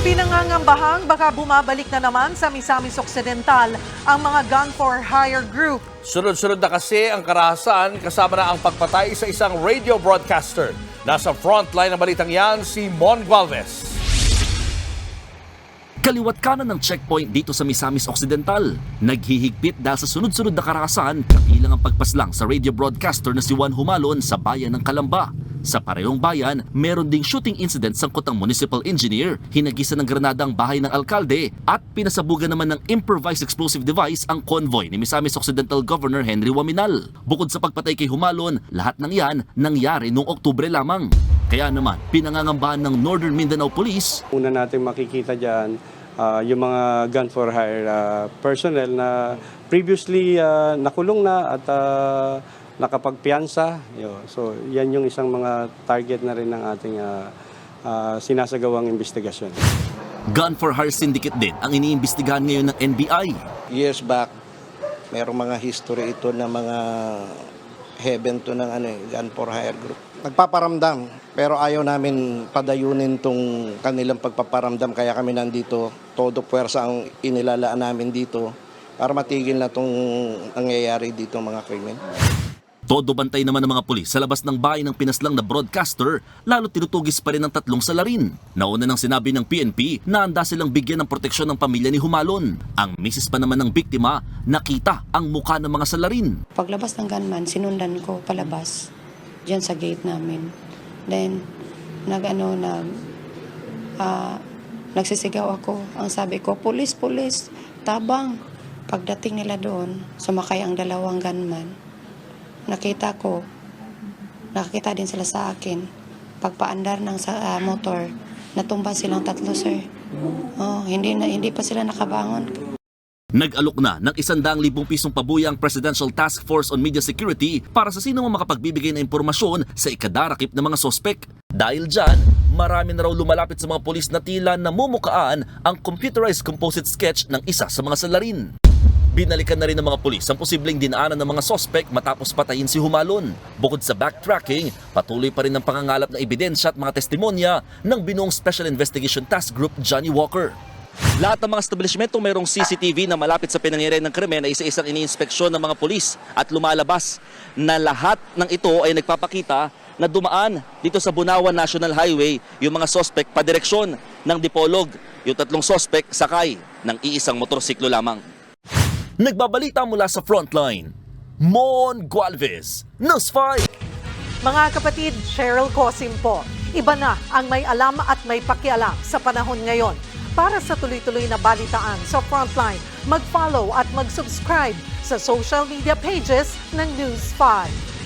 Pinangangambahang baka bumabalik na naman sa Misamis Occidental ang mga gun for hire group. Sunod-sunod na kasi ang karahasan kasama na ang pagpatay sa isang radio broadcaster. Nasa frontline ng balitang yan si Mon Gualvez. Kaliwat kanan ng checkpoint dito sa Misamis Occidental. Naghihigpit dahil sa sunod-sunod na karahasan kabilang ang pagpaslang sa radio broadcaster na si Juan Humalon sa bayan ng Kalamba. Sa parehong bayan, meron ding shooting incident sangkot ang municipal engineer, hinagisa ng granada ang bahay ng alkalde at pinasabugan naman ng improvised explosive device ang convoy ni Misamis Occidental Governor Henry Waminal. Bukod sa pagpatay kay Humalon, lahat ng yan nangyari noong Oktubre lamang. Kaya naman, pinangangambahan ng Northern Mindanao Police Una natin makikita dyan ah, yung mga gun for hire ah, personnel na previously ah, nakulong na at uh, nakapagpiansa. Yo. So yan yung isang mga target na rin ng ating ah, ah, sinasagawang investigasyon. Gun for Hire Syndicate din ang iniimbestigahan ngayon ng NBI. years back, merong mga history ito na mga heaven to ng ano, eh, gun for hire group. Nagpaparamdam, pero ayaw namin padayunin tong kanilang pagpaparamdam kaya kami nandito. Todo puwersa ang inilalaan namin dito para matigil na tong nangyayari dito mga krimen. Todo bantay naman ng mga pulis sa labas ng bahay ng pinaslang na broadcaster, lalo tinutugis pa rin ang tatlong salarin. Nauna nang sinabi ng PNP na handa silang bigyan ng proteksyon ng pamilya ni Humalon. Ang misis pa naman ng biktima, nakita ang muka ng mga salarin. Paglabas ng gunman, sinundan ko palabas diyan sa gate namin. Then, nag-ano, nag, ah, nagsisigaw ako. Ang sabi ko, pulis, pulis, tabang. Pagdating nila doon, sumakay ang dalawang gunman. Nakita ko, nakakita din sila sa akin. Pagpaandar ng sa, ah, motor, natumba silang tatlo, sir. Oh, hindi na hindi pa sila nakabangon. Nag-alok na ng isandang libong pisong pabuya ang Presidential Task Force on Media Security para sa sino mang makapagbibigay ng impormasyon sa ikadarakip ng mga sospek. Dahil dyan, marami na raw lumalapit sa mga polis na tila namumukaan ang computerized composite sketch ng isa sa mga salarin. Binalikan na rin ng mga polis ang posibleng dinaanan ng mga sospek matapos patayin si Humalon. Bukod sa backtracking, patuloy pa rin ang pangangalap ng ebidensya at mga testimonya ng binuong Special Investigation Task Group Johnny Walker. Lahat ng mga establishmentong mayroong CCTV na malapit sa pinangyarihan ng krimen ay isa-isang iniinspeksyon ng mga pulis at lumalabas na lahat ng ito ay nagpapakita na dumaan dito sa Bunawan National Highway yung mga sospek padireksyon ng Dipolog. Yung tatlong sospek sakay ng iisang motorsiklo lamang. Nagbabalita mula sa frontline, Mon Gualvez, News 5. Mga kapatid, Cheryl Cosim po. Iba na ang may alam at may pakialam sa panahon ngayon. Para sa tuloy-tuloy na balitaan sa Frontline, mag-follow at mag-subscribe sa social media pages ng News 5.